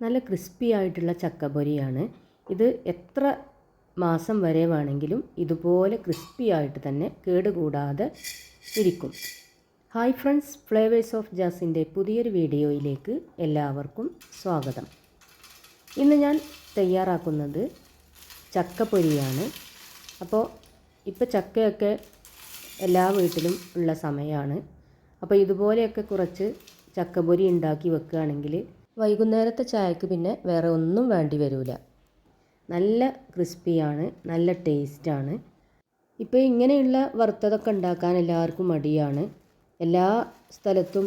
നല്ല ക്രിസ്പി ആയിട്ടുള്ള ചക്കപ്പൊരിയാണ് ഇത് എത്ര മാസം വരെ വേണമെങ്കിലും ഇതുപോലെ ക്രിസ്പി ആയിട്ട് തന്നെ കേടുകൂടാതെ ഇരിക്കും. ഹായ് ഫ്രണ്ട്സ് ഫ്ലേവേഴ്സ് ഓഫ് ജാസിന്റെ പുതിയൊരു വീഡിയോയിലേക്ക് എല്ലാവർക്കും സ്വാഗതം. ഇന്ന് ഞാൻ തയ്യാറാക്കുന്നത് ചക്കപ്പൊരിയാണ് അപ്പോൾ ഇപ്പോൾ ചക്കയൊക്കെ എല്ലാ വീട്ടിലും ഉള്ള സമയമാണ് അപ്പോൾ ഇതുപോലെയൊക്കെ കുറച്ച് ചക്കപ്പൊരി ഉണ്ടാക്കി വെക്കുകയാണെങ്കിൽ വൈകുന്നേരത്തെ ചായക്ക് പിന്നെ വേറെ ഒന്നും വേണ്ടി വരില്ല നല്ല ക്രിസ്പിയാണ് നല്ല ടേസ്റ്റാണ്. ഇപ്പോൾ ഇങ്ങനെയുള്ള വറുത്തതൊക്കെ ഉണ്ടാക്കാൻ എല്ലാവർക്കും മടിയാണ്. എല്ലാ സ്ഥലത്തും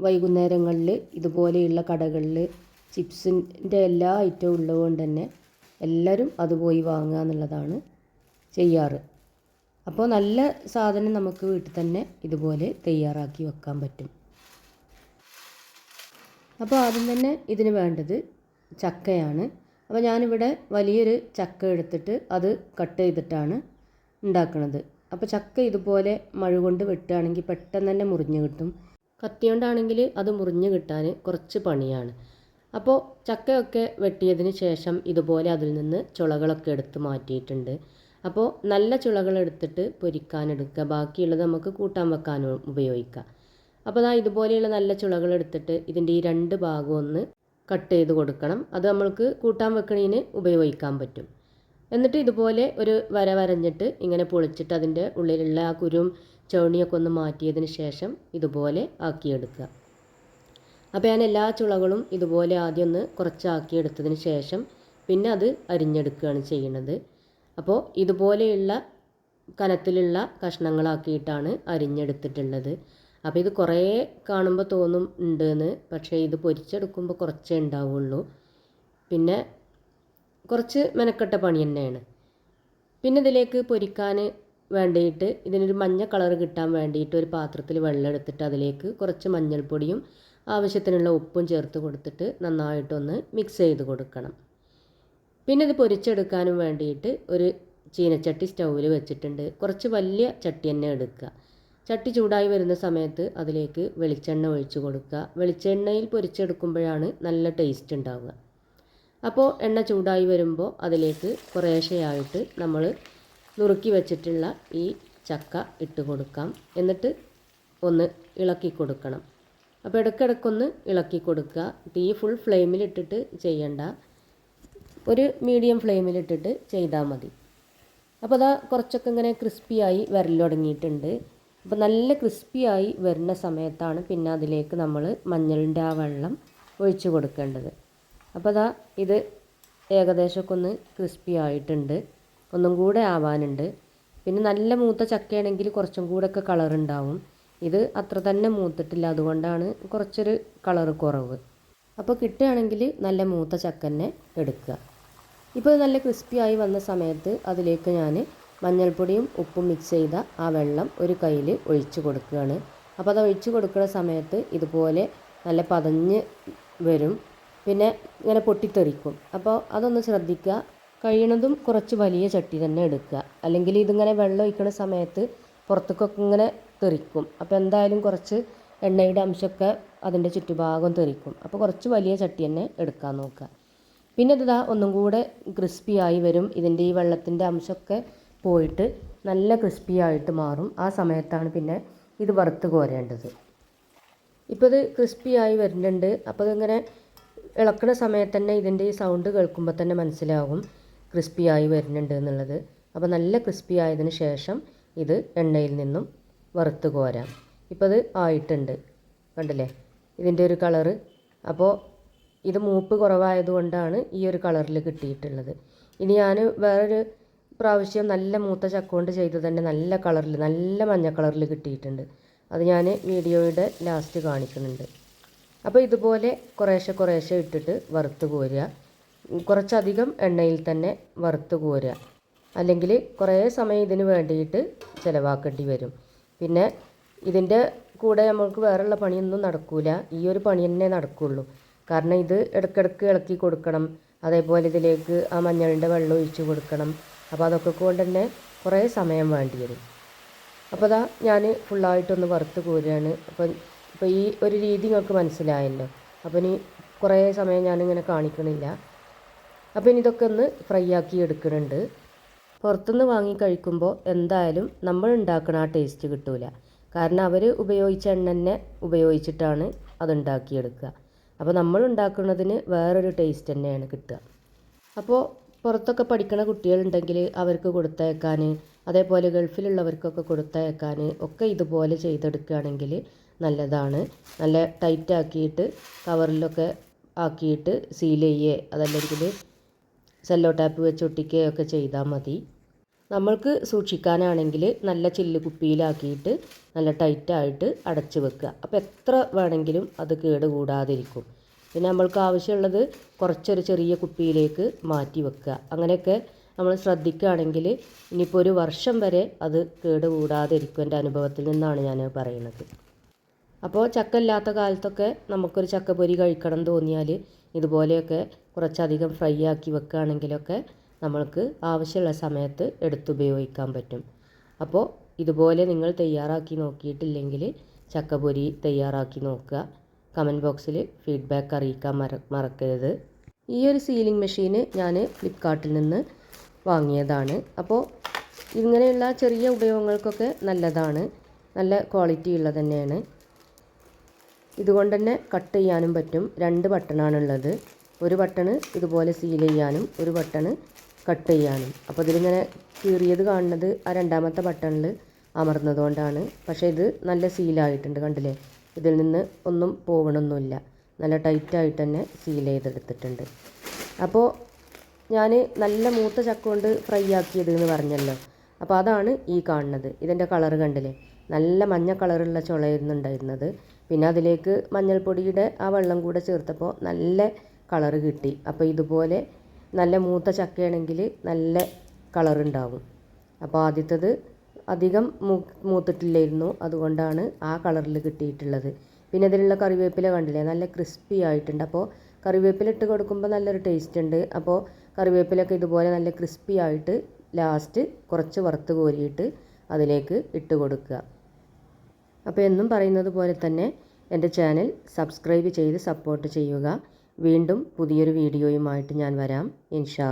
വൈകുന്നേരങ്ങളിൽ ഇതുപോലെയുള്ള കടകളിൽ ചിപ്സിന്റെ എല്ലാ ഐറ്റവും ഉള്ളതുകൊണ്ട് തന്നെ എല്ലാവരും അത് പോയി വാങ്ങുക എന്നുള്ളതാണ് ചെയ്യാറ്. അപ്പോൾ നല്ല സാധനം നമുക്ക് വീട്ടിൽ തന്നെ ഇതുപോലെ തയ്യാറാക്കി വെക്കാൻ പറ്റും. അപ്പോൾ ആദ്യം തന്നെ ഇതിന് വേണ്ടത് ചക്കയാണ്. അപ്പോൾ ഞാനിവിടെ വലിയൊരു ചക്ക എടുത്തിട്ട് അത് കട്ട് ചെയ്തിട്ടാണ് ഉണ്ടാക്കുന്നത് അപ്പോൾ ചക്ക ഇതുപോലെ മഴ കൊണ്ട് വെട്ടുകയാണെങ്കിൽ പെട്ടെന്ന് തന്നെ മുറിഞ്ഞ് കിട്ടും. കത്തി കൊണ്ടാണെങ്കിൽ അത് മുറിഞ്ഞ് കിട്ടാൻ കുറച്ച് പണിയാണ്. അപ്പോൾ ചക്കയൊക്കെ വെട്ടിയതിന് ശേഷം ഇതുപോലെ അതിൽ നിന്ന് ചുളകളൊക്കെ എടുത്ത് മാറ്റിയിട്ടുണ്ട്. അപ്പോൾ നല്ല ചുളകൾ എടുത്തിട്ട് പൊരിക്കാനെടുക്കുക. ബാക്കിയുള്ളത് നമുക്ക് കൂട്ടാൻ വെക്കാനും ഉപയോഗിക്കാം. അപ്പോൾ ദാ ഇതുപോലെയുള്ള നല്ല ചുളകൾ എടുത്തിട്ട് ഇതിന്റെ ഈ രണ്ട് ഭാഗം ഒന്ന് കട്ട് ചെയ്ത് കൊടുക്കണം. അത് നമ്മൾക്ക് കൂട്ടാൻ വെക്കണതിന് ഉപയോഗിക്കാൻ പറ്റും. എന്നിട്ട് ഇതുപോലെ ഒരു വര വരഞ്ഞിട്ട് ഇങ്ങനെ പൊളിച്ചിട്ട് അതിന്റെ ഉള്ളിലുള്ള ആ കുരും ചവണിയൊക്കെ ഒന്ന് മാറ്റിയതിന് ശേഷം ഇതുപോലെ ആക്കിയെടുക്കുക. അപ്പോൾ ഞാൻ എല്ലാ ചുളകളും ഇതുപോലെ ആദ്യം ഒന്ന് കുറച്ചാക്കിയെടുത്തതിന് ശേഷം പിന്നെ അത് അരിഞ്ഞെടുക്കുകയാണ് ചെയ്യുന്നത് അപ്പോൾ ഇതുപോലെയുള്ള കനത്തിലുള്ള കഷ്ണങ്ങളാക്കിയിട്ടാണ് അരിഞ്ഞെടുത്തിട്ടുള്ളത്. അപ്പോൾ ഇത് കുറേ കാണുമ്പോൾ തോന്നും ഉണ്ടെന്ന് പക്ഷേ ഇത് പൊരിച്ചെടുക്കുമ്പോൾ കുറച്ചേ ഉണ്ടാവുള്ളൂ പിന്നെ കുറച്ച് മെനക്കെട്ട പണി തന്നെയാണ്. പിന്നെ ഇതിലേക്ക് പൊരിക്കാൻ വേണ്ടിയിട്ട് ഇതിനൊരു മഞ്ഞ കളർ കിട്ടാൻ വേണ്ടിയിട്ട് ഒരു പാത്രത്തിൽ വെള്ളം എടുത്തിട്ട് അതിലേക്ക് കുറച്ച് മഞ്ഞൾപ്പൊടിയും ആവശ്യത്തിനുള്ള ഉപ്പും ചേർത്ത് കൊടുത്തിട്ട് നന്നായിട്ടൊന്ന് മിക്സ് ചെയ്ത് കൊടുക്കണം. പിന്നെ ഇത് പൊരിച്ചെടുക്കാനും വേണ്ടിയിട്ട് ഒരു ചീനച്ചട്ടി സ്റ്റൗവിൽ വെച്ചിട്ടുണ്ട്. കുറച്ച് വലിയ ചട്ടി തന്നെ എടുക്കുക. ചട്ടി ചൂടായി വരുന്ന സമയത്ത് അതിലേക്ക് വെളിച്ചെണ്ണ ഒഴിച്ച് കൊടുക്കുക. വെളിച്ചെണ്ണയിൽ പൊരിച്ചെടുക്കുമ്പോഴാണ് നല്ല ടേസ്റ്റ് ഉണ്ടാവുക. അപ്പോൾ എണ്ണ ചൂടായി വരുമ്പോൾ അതിലേക്ക് കുറേശ്ശെയായിട്ട് നമ്മൾ നുറുക്കി വെച്ചിട്ടുള്ള ഈ ചക്ക ഇട്ട് കൊടുക്കാം. എന്നിട്ട് ഒന്ന് ഇളക്കി കൊടുക്കണം. അപ്പോൾ ഇടയ്ക്കിടയ്ക്കൊന്ന് ഇളക്കി കൊടുക്കുക. തീ ഫുൾ ഫ്ലെയിമിലിട്ടിട്ട് ചെയ്യണ്ട. ഒരു മീഡിയം ഫ്ലെയിമിലിട്ടിട്ട് ചെയ്താൽ മതി. അപ്പോൾ അതാ കുറച്ചൊക്കെ ഇങ്ങനെ ക്രിസ്പിയായി വരൽ തുടങ്ങിയിട്ടുണ്ട്. അപ്പോൾ നല്ല ക്രിസ്പിയായി വരുന്ന സമയത്താണ് പിന്നെ അതിലേക്ക് നമ്മൾ മഞ്ഞളിന്റെ ആ വെള്ളം ഒഴിച്ച് കൊടുക്കേണ്ടത്. അപ്പോൾ അതാ ഇത് ഏകദേശമൊക്കെ ഒന്ന് ക്രിസ്പി ആയിട്ടുണ്ട്. ഒന്നും കൂടെ ആവാനുണ്ട്. പിന്നെ നല്ല മൂത്ത ചക്കയാണെങ്കിൽ കുറച്ചും കൂടെ ഒക്കെ കളർ ഉണ്ടാവും. ഇത് അത്ര തന്നെ മൂത്തിട്ടില്ല. അതുകൊണ്ടാണ് കുറച്ചൊരു കളർ കുറവ്. അപ്പോൾ കിട്ടുകയാണെങ്കിൽ നല്ല മൂത്ത ചക്കന്നെ എടുക്കുക. ഇപ്പോൾ നല്ല ക്രിസ്പി ആയി വന്ന സമയത്ത് അതിലേക്ക് ഞാൻ മഞ്ഞൾപ്പൊടിയും ഉപ്പും മിക്സ് ചെയ്ത ആ വെള്ളം ഒരു കയ്യിൽ ഒഴിച്ച് കൊടുക്കുകയാണ്. അപ്പോൾ അത് ഒഴിച്ച് കൊടുക്കുന്ന സമയത്ത് ഇതുപോലെ നല്ല പതഞ്ഞ് വരും. പിന്നെ ഇങ്ങനെ പൊട്ടിത്തെറിക്കും. അപ്പോൾ അതൊന്ന് ശ്രദ്ധിക്കുക. കഴിയണതും കുറച്ച് വലിയ ചട്ടി തന്നെ എടുക്കുക. അല്ലെങ്കിൽ ഇതിങ്ങനെ വെള്ളം ഒഴിക്കുന്ന സമയത്ത് പുറത്തേക്കൊക്കെ ഇങ്ങനെ തെറിക്കും. അപ്പോൾ എന്തായാലും കുറച്ച് എണ്ണയുടെ അംശമൊക്കെ അതിന്റെ ചുറ്റുഭാഗം തെറിക്കും. അപ്പോൾ കുറച്ച് വലിയ ചട്ടി തന്നെ എടുക്കാൻ നോക്കുക. പിന്നെ ഇതാ ഒന്നും കൂടെ ക്രിസ്പി ആയി വരും. ഇതിന്റെ ഈ വെള്ളത്തിന്റെ അംശമൊക്കെ പോയിട്ട് നല്ല ക്രിസ്പി ആയിട്ട് മാറും. ആ സമയത്താണ് പിന്നെ ഇത് വറുത്ത് കോരേണ്ടത്. ഇപ്പോൾ ഇത് ക്രിസ്പി ആയി വരുന്നുണ്ട്. അപ്പോൾ ഇതിങ്ങനെ ഇളക്കുന്ന സമയത്ത് തന്നെ ഇതിന്റെ ഈ സൗണ്ട് കേൾക്കുമ്പോൾ തന്നെ മനസ്സിലാകും ക്രിസ്പി ആയി വരുന്നുണ്ട് എന്നുള്ളത്. അപ്പോൾ നല്ല ക്രിസ്പി ആയതിന് ശേഷം ഇത് എണ്ണയിൽ നിന്നും വറുത്ത് കോരാം. ഇപ്പോൾ ഇത് ആയിട്ടുണ്ട്. കണ്ടില്ലേ? ഇതിന്റെ ഒരു കളറ് അപ്പോൾ ഇത് മൂപ്പ് കുറവായതുകൊണ്ടാണ് ഈ ഒരു കളറിൽ കിട്ടിയിട്ടുള്ളത്. ഇനി ഞാൻ വേറൊരു പ്രാവശ്യം നല്ല മൂത്ത ചക്ക കൊണ്ട് ചെയ്ത് തന്നെ നല്ല കളറിൽ നല്ല മഞ്ഞ കളറിൽ കിട്ടിയിട്ടുണ്ട്. അത് ഞാൻ വീഡിയോയുടെ ലാസ്റ്റ് കാണിക്കുന്നുണ്ട്. അപ്പോൾ ഇതുപോലെ കുറേശ്ശെ കുറേശ്ശെ ഇട്ടിട്ട് വറുത്ത് കോരുക. കുറച്ചധികം എണ്ണയിൽ തന്നെ വറുത്ത് കോരുക. അല്ലെങ്കിൽ കുറേ സമയം ഇതിന് വേണ്ടിയിട്ട് ചിലവാക്കേണ്ടി വരും. പിന്നെ ഇതിന്റെ കൂടെ നമ്മൾക്ക് വേറെയുള്ള പണിയൊന്നും നടക്കില്ല ഈ ഒരു പണി തന്നെ നടക്കുകയുള്ളൂ കാരണം ഇത് ഇടയ്ക്കിടയ്ക്ക് ഇളക്കി കൊടുക്കണം. അതേപോലെ ഇതിലേക്ക് ആ മഞ്ഞളിന്റെ വെള്ളം ഒഴിച്ച് കൊടുക്കണം. അപ്പോൾ അതൊക്കെ കൊണ്ട് തന്നെ കുറേ സമയം വേണ്ടി വരും. അപ്പോൾ അതാ ഞാൻ ഫുള്ളായിട്ടൊന്ന് വറുത്ത് കോരുകയാണ് അപ്പം ഇപ്പോൾ ഈ ഒരു രീതി നിങ്ങൾക്ക് മനസ്സിലായല്ലോ. അപ്പം ഇനി കുറേ സമയം ഞാനിങ്ങനെ കാണിക്കണില്ല. അപ്പം ഇനി ഇതൊക്കെ ഒന്ന് ഫ്രൈ ആക്കി എടുക്കുന്നുണ്ട് പുറത്തുനിന്ന് വാങ്ങി കഴിക്കുമ്പോൾ എന്തായാലും നമ്മൾ ഉണ്ടാക്കുന്ന ആ ടേസ്റ്റ് കിട്ടൂല. കാരണം അവർ ഉപയോഗിച്ച എണ്ണ തന്നെ ഉപയോഗിച്ചിട്ടാണ് അതുണ്ടാക്കിയെടുക്കുക. അപ്പോൾ നമ്മൾ ഉണ്ടാക്കുന്നതിന് വേറൊരു ടേസ്റ്റ് തന്നെയാണ് കിട്ടുക. അപ്പോൾ പുറത്തൊക്കെ പഠിക്കുന്ന കുട്ടികളുണ്ടെങ്കിൽ അവർക്ക് കൊടുത്തയക്കാൻ അതേപോലെ ഗൾഫിലുള്ളവർക്കൊക്കെ കൊടുത്തയക്കാൻ ഒക്കെ ഇതുപോലെ ചെയ്തെടുക്കുകയാണെങ്കിൽ നല്ലതാണ്. നല്ല ടൈറ്റ് ആക്കിയിട്ട് കവറിലൊക്കെ ആക്കിയിട്ട് സീൽ ചെയ്യേ അതല്ലെങ്കിൽ സെല്ലോ ടാപ്പ് വെച്ച് ഒട്ടിക്കുകയൊക്കെ ചെയ്താൽ മതി. നമ്മൾക്ക് സൂക്ഷിക്കാനാണെങ്കിൽ നല്ല ചില്ല് കുപ്പിയിലാക്കിയിട്ട് നല്ല ടൈറ്റായിട്ട് അടച്ചു വെക്കുക. അപ്പോൾ എത്ര വേണമെങ്കിലും അത് കേട് കൂടാതിരിക്കും പിന്നെ നമ്മൾക്ക് ആവശ്യമുള്ളത് കുറച്ചൊരു ചെറിയ കുപ്പിയിലേക്ക് മാറ്റി വെക്കുക. അങ്ങനെയൊക്കെ നമ്മൾ ശ്രദ്ധിക്കുകയാണെങ്കിൽ ഇനിയിപ്പോൾ ഒരു വർഷം വരെ അത് കേട് കൂടാതിരിക്കും എന്റെ അനുഭവത്തിൽ നിന്നാണ് ഞാൻ പറയുന്നത്. അപ്പോൾ ചക്ക ഇല്ലാത്ത കാലത്തൊക്കെ നമുക്കൊരു ചക്കപ്പൊരി കഴിക്കണം തോന്നിയാൽ ഇതുപോലെയൊക്കെ കുറച്ചധികം ഫ്രൈ ആക്കി വെക്കുകയാണെങ്കിലൊക്കെ നമ്മൾക്ക് ആവശ്യമുള്ള സമയത്ത് എടുത്തുപയോഗിക്കാൻ പറ്റും. അപ്പോൾ ഇതുപോലെ നിങ്ങൾ തയ്യാറാക്കി നോക്കിയിട്ടില്ലെങ്കിൽ ചക്കപ്പൊരി തയ്യാറാക്കി നോക്കുക. കമന്റ് ബോക്സിൽ ഫീഡ്ബാക്ക് അറിയിക്കാൻ മറ മറക്കരുത്. ഈ ഒരു സീലിംഗ് മെഷീന് ഞാൻ ഫ്ലിപ്കാർട്ടിൽ നിന്ന് വാങ്ങിയതാണ്. അപ്പോൾ ഇങ്ങനെയുള്ള ചെറിയ ഉപയോഗങ്ങൾക്കൊക്കെ നല്ലതാണ്. നല്ല ക്വാളിറ്റി ഉള്ളത് തന്നെയാണ്. ഇതുകൊണ്ട് തന്നെ കട്ട് ചെയ്യാനും പറ്റും. രണ്ട് ബട്ടണാണുള്ളത്. ഒരു ബട്ടണ് ഇതുപോലെ സീൽ ചെയ്യാനും ഒരു ബട്ടണ് കട്ട് ചെയ്യാനും. അപ്പോൾ ഇതിലിങ്ങനെ കീറിയത് കാണുന്നത് ആ രണ്ടാമത്തെ ബട്ടണിൽ അമർന്നതുകൊണ്ടാണ്. പക്ഷേ ഇത് നല്ല സീലായിട്ടുണ്ട് കണ്ടില്ലേ? ഇതിൽ നിന്ന് ഒന്നും പോകണമൊന്നുമില്ല. നല്ല ടൈറ്റായിട്ട് തന്നെ സീൽ ചെയ്തെടുത്തിട്ടുണ്ട്. അപ്പോൾ ഞാൻ നല്ല മൂത്ത ചക്ക കൊണ്ട് ഫ്രൈ ആക്കിയത് എന്ന് പറഞ്ഞല്ലോ. അപ്പോൾ അതാണ് ഈ കാണുന്നത്. ഇതിന്റെ കളർ കണ്ടില്ലേ? നല്ല മഞ്ഞ കളറുള്ള ചുളയായിരുന്നു ഉണ്ടായിരുന്നത്. പിന്നെ അതിലേക്ക് മഞ്ഞൾപ്പൊടിയുടെ ആ വെള്ളം കൂടെ ചേർത്തപ്പോൾ നല്ല കളറ് കിട്ടി. അപ്പോൾ ഇതുപോലെ നല്ല മൂത്ത ചക്കയാണെങ്കിൽ നല്ല കളറുണ്ടാവും അപ്പോൾ ആദ്യത്തത് അധികം മൂത്തിട്ടില്ലായിരുന്നു. അതുകൊണ്ടാണ് ആ കളറിൽ കിട്ടിയിട്ടുള്ളത്. പിന്നെ ഇതിലുള്ള കറിവേപ്പില കണ്ടില്ലേ? നല്ല ക്രിസ്പി ആയിട്ടുണ്ട്. അപ്പോൾ കറിവേപ്പില ഇട്ട് കൊടുക്കുമ്പോൾ നല്ലൊരു ടേസ്റ്റ് ഉണ്ട്. അപ്പോൾ കറിവേപ്പിലൊക്കെ ഇതുപോലെ നല്ല ക്രിസ്പി ആയിട്ട് ലാസ്റ്റ് കുറച്ച് വറുത്ത് കോരിയിട്ട് അതിലേക്ക് ഇട്ട് കൊടുക്കുക. അപ്പോൾ എന്നും പറയുന്നത് പോലെ തന്നെ എന്റെ ചാനൽ സബ്സ്ക്രൈബ് ചെയ്ത് സപ്പോർട്ട് ചെയ്യുക. വീണ്ടും പുതിയൊരു വീഡിയോയുമായിട്ട് ഞാൻ വരാം. ഇൻഷാ